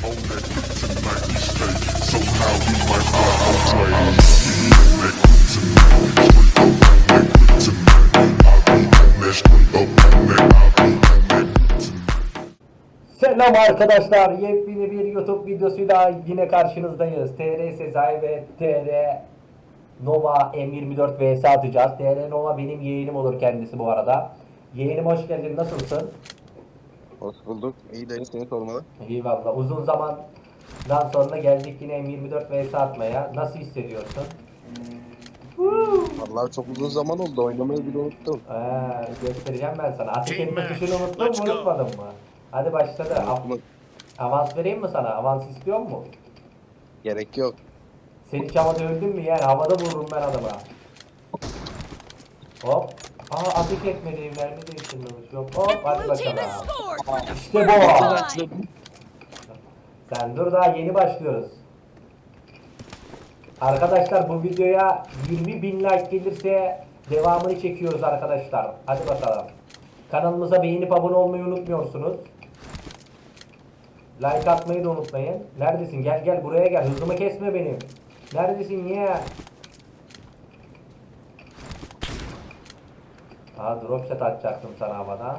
Selam arkadaşlar. Yepyeni bir YouTube videosuyla yine karşınızdayız. TR Sezai ve TR Nova M24 vs atacağız. TR Nova benim yeğenim olur kendisi bu arada. Yeğenim hoş geldin. Nasılsın? Hoş bulduk. İyi de seni sormalı. İyi valla. Uzun zamandan sonra geldik yine M24 vs atmaya. Nasıl hissediyorsun? Vallahi çok uzun zaman oldu. Oynamayı bile unuttum. Ee, göstereceğim ben sana. Ateş Team etme match. tuşunu unuttun Let's mu go. unutmadın mı? Hadi başladı. Av- avans vereyim mi sana? Avans istiyor mu? Gerek yok. Sen hiç havada öldün mü yani? Havada vururum ben adama. Hop. Aa ateş etmedi evlerini değiştirmemiş. Yok hop hadi Blue team bakalım. scored for the İşte first bu. time. Sen dur daha yeni başlıyoruz. Arkadaşlar bu videoya 20 bin like gelirse devamını çekiyoruz arkadaşlar. Hadi bakalım. Kanalımıza beğenip abone olmayı unutmuyorsunuz. Like atmayı da unutmayın. Neredesin? Gel gel buraya gel. Hızımı kesme benim. Neredesin ya? Aa drop shot atacaktım sana havadan.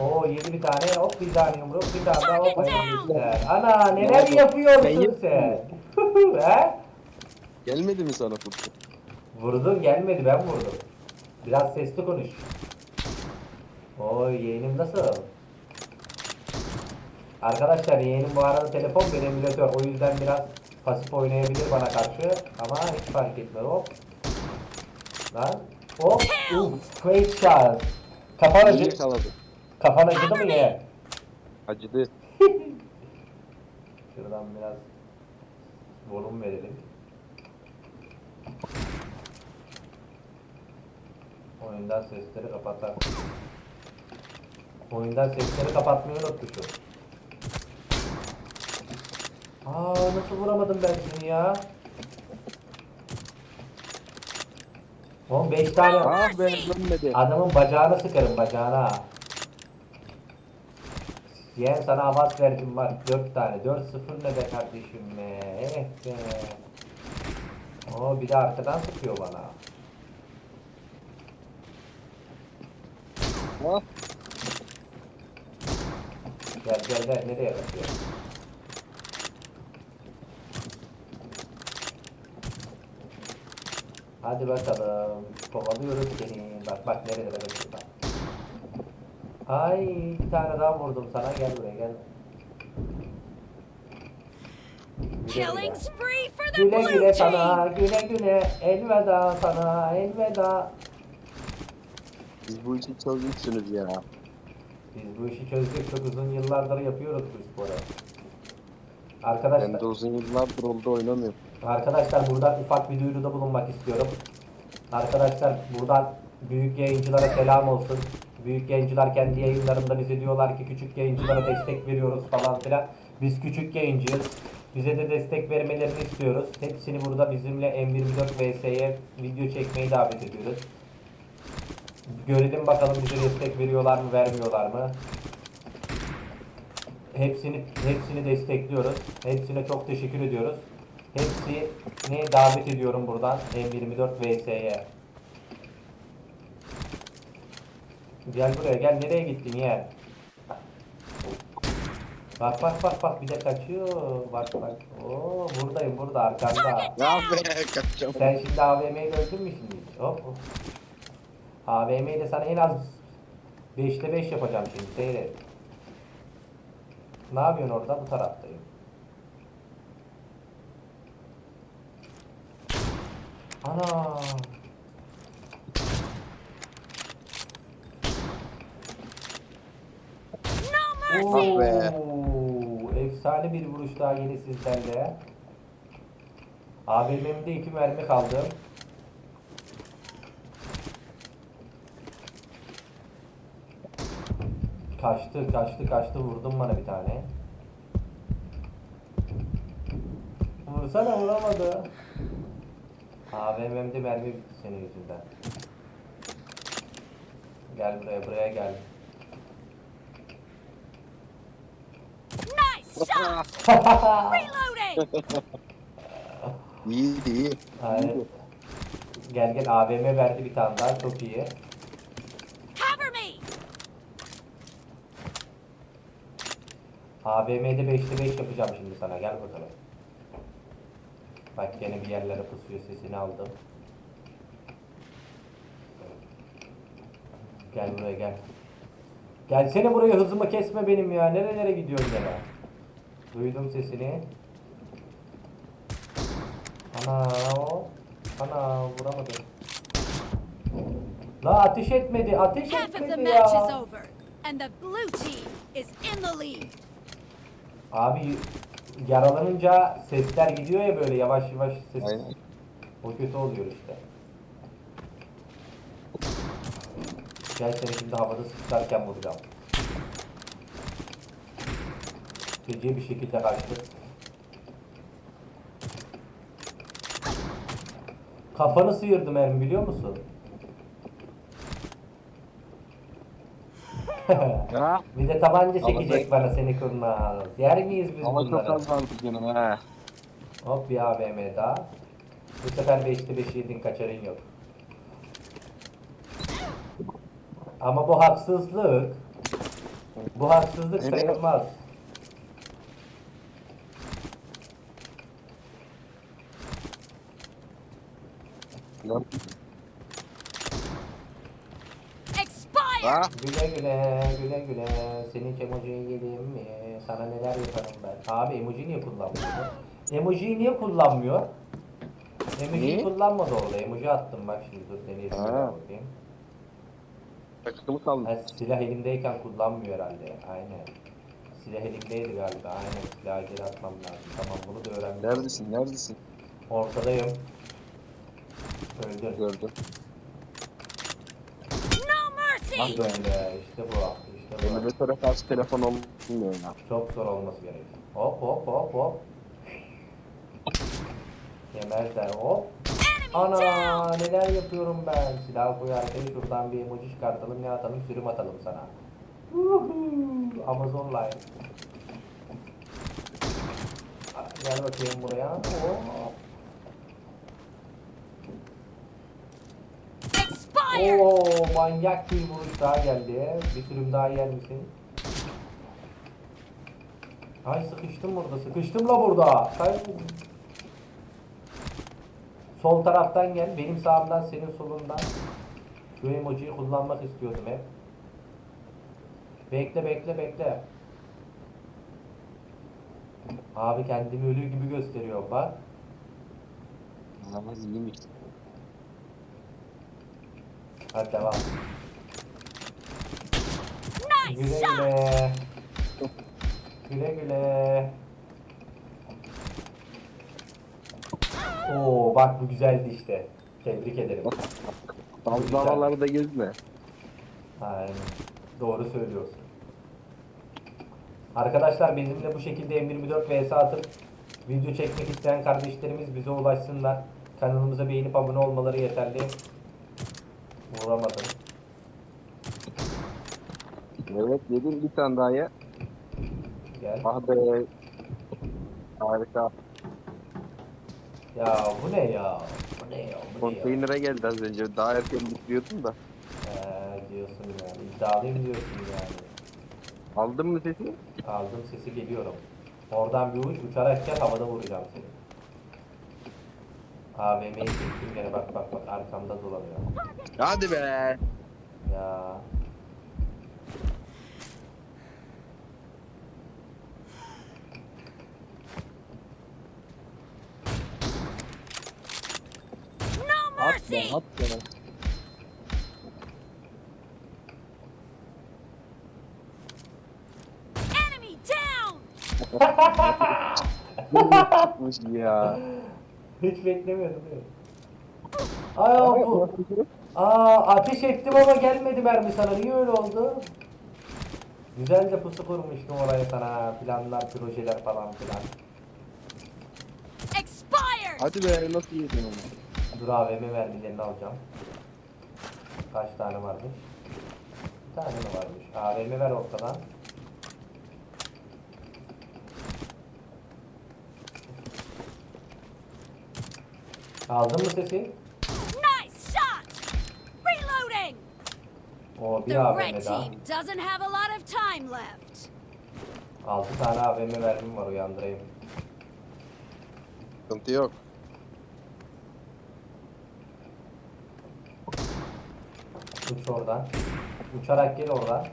Oo yedi bir tane hop bir tane yumruk bir tane daha hop güzel. Ana neler yapıyorsun sen? He? Gelmedi mi sana Furkan? Vurdun gelmedi ben vurdum. Biraz sesli konuş. Oy yeğenim nasıl? Arkadaşlar yeğenim bu arada telefon bir emülatör o yüzden biraz pasif oynayabilir bana karşı ama hiç fark etmez hop. Lan hop uf fake shot. Kafan İyi acı, yakaladı. kafan acıdı mı ye? Acıdı. Şuradan biraz volüm verelim. Oyundan sesleri kapatar. Oyundan sesleri kapatmayı unutmuşum. Aa nasıl vuramadım ben seni ya? Oğlum 5 tane Ah be dönmedi. adamın bacağını sıkarım bacağına. Yeğen sana avans verdim var 4 tane. 4-0 ne be kardeşim be. Evet be. Oo bir de arkadan sıkıyor bana. Ah, Gel gel gel nereye kaçıyor? Hadi bakalım. Kovalıyoruz seni. Bak bak nerelere kaçıyor bak. Ay bir tane daha vurdum sana. Gel buraya gel. Killing spree for the Güle güle sana, güle güle, elveda sana, elveda. siz bu işi çözmüşsünüz ya. Biz bu işi çözdük, çok uzun yıllardır yapıyoruz bu sporu. Ben Arkadaşlar, de uzun yıllardır oldu oynamıyorum. Arkadaşlar buradan ufak bir duyuruda bulunmak istiyorum. Arkadaşlar buradan büyük yayıncılara selam olsun. Büyük yayıncılar kendi yayınlarında bize diyorlar ki küçük yayıncılara destek veriyoruz falan filan. Biz küçük yayıncıyız. Bize de destek vermelerini istiyoruz. Hepsini burada bizimle M24 VS'ye video çekmeyi davet ediyoruz. Görelim bakalım bize destek veriyorlar mı vermiyorlar mı? Hepsini hepsini destekliyoruz. Hepsine çok teşekkür ediyoruz. Hepsini davet ediyorum buradan M24 VS'ye. Gel buraya gel nereye gittin ya? Bak bak bak bak bir de kaçıyor. Bak bak. Oo buradayım burada arkanda. Ya be kaçacağım. Sen şimdi AVM'yi öldün mü şimdi? Hop hop. AVM'yi de sana en az 5'te 5 yapacağım şimdi seyret. Ne yapıyorsun orada? Bu taraftayım. Ana. No mercy. Ah. Oo, efsane bir vuruş daha yeni sizlerle. AVM'mde iki mermi kaldı. Kaçtı, kaçtı, kaçtı. Vurdum bana bir tane. Vursana vuramadı. AVM'mde mermi bitti senin yüzünden. Gel buraya, buraya gel. Nice shot! Reloading! İyi iyi. Aynen. Gel gel AVM verdi bir tane daha çok iyi. Cover me! AVM'de 5'te 5 yapacağım şimdi sana gel bakalım. Bak gene bir yerlere pusuyor sesini aldım. Gel buraya gel. Gelsene buraya hızımı kesme benim ya. Nerelere gidiyorsun gene? Duydum sesini. Ana o. Ana vuramadım. La ateş etmedi. Ateş etmedi ya. Abi yaralanınca sesler gidiyor ya böyle yavaş yavaş ses. Aynen. O kötü oluyor işte. Gel seni şimdi havada sıçrarken vuracağım. Feci bir şekilde kaçtı. Kafanı sıyırdı mermi biliyor musun? Ha? bir de tabanca Ama çekecek bana seni kurnaz. Yer miyiz biz Ama çok bunları? az vardı canım ha. Hop bir AVM daha. Bu sefer 5'te 5 yedin kaçarın yok. Ama bu haksızlık. Bu haksızlık Evet. sayılmaz. Lan. Ha? Güle güle güle güle senin emojiyi yedim mi? Sana neler yaparım ben. Abi emoji niye kullanmıyor? Emojiyi niye kullanmıyor? Emojiyi Niye? kullanmadı orada. Emoji attım bak şimdi dur deneyelim. Ha. bakayım. Takımı kaldı. Ha, silah elimdeyken kullanmıyor herhalde. Aynen. Silah elimdeydi galiba. Aynen. Silahı geri atmam lazım. Tamam bunu da öğrendim. Neredesin? Neredesin? Ortadayım. Öldüm. Gördüm. Bak böyle. İşte bu. İşte bu. Emülatöre karşı telefon olmuyor ya. Çok zor olması gerek. Hop hop hop hop. Yemezler hop. Ana neler yapıyorum ben. Silah koyarken şuradan bir emoji çıkartalım ne atalım sürüm atalım sana. Amazon Live. Gel bakayım buraya. Hop. Expired! Oo manyak bir vuruş daha geldi. Bir sürüm daha yer misin? Ay sıkıştım burada. Sıkıştım la burada. Sen... Sol taraftan gel. Benim sağımdan senin solundan. Şu emojiyi kullanmak istiyordum hep. Bekle bekle bekle. Abi kendimi ölü gibi gösteriyor bak. Ama iyiymiş. Hadi devam. Nice Güle shot! güle. Güle güle. Oo bak bu güzeldi işte. Tebrik ederim. Bazı havalarda gezme. Aynen. Doğru söylüyorsun. Arkadaşlar benimle bu şekilde M24 vs atıp video çekmek isteyen kardeşlerimiz bize ulaşsınlar. Kanalımıza beğenip abone olmaları yeterli. Vuramadım. Evet yedim bir tane daha ye. Gel. Ah be. Harika. Ya bu ne ya? Bu ne ya? Bu ne ya? Konteynere geldi az önce. Daha erken bitiriyordum da. Ee, diyorsun yani. İddialıyım diyorsun yani. Aldın mı sesi? Aldım sesi geliyorum. Oradan bir uç uçarak gel havada vuracağım seni. AVM'yi çektim gene bak bak bak arkamda dolanıyor. Hadi be. Ya. No At mercy! be at be. Enemy down! Ya. Hiç beklemiyordum mi? Aa bu. Aa ateş ettim ama gelmedi mermi sana. Niye öyle oldu? Güzelce pusu kurmuştum oraya sana. Planlar, projeler falan filan. Expired! Hadi be nasıl yedin onu? Dur AVM mermilerini alacağım. Kaç tane varmış? Bir tane mi varmış? AVM ver ortadan. Aldın mı sesi? Nice shot! Reloading! O bir The AVM red daha. team doesn't have a lot of time left. 6 tane AVM verdim var uyandırayım. Sıkıntı yok. Uç oradan. Uçarak gel oradan.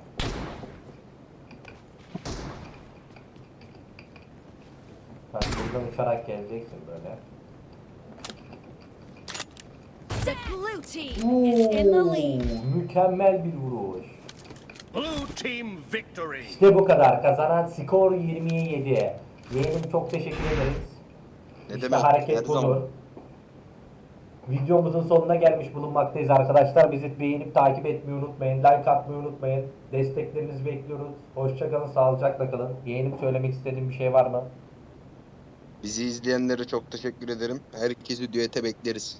Bak buradan uçarak geleceksin böyle. The blue team is in the lead. Oo, mükemmel bir vuruş. Blue team victory. İşte bu kadar. Kazanan skor 20'ye 7. Yeğenim çok teşekkür ederiz. Ne işte demek? hareket Her budur. zaman. Videomuzun sonuna gelmiş bulunmaktayız arkadaşlar. Bizi beğenip takip etmeyi unutmayın. Like atmayı unutmayın. Desteklerinizi bekliyoruz. Hoşçakalın, sağlıcakla kalın. Yeğenim söylemek istediğim bir şey var mı? Bizi izleyenlere çok teşekkür ederim. Herkesi düete bekleriz.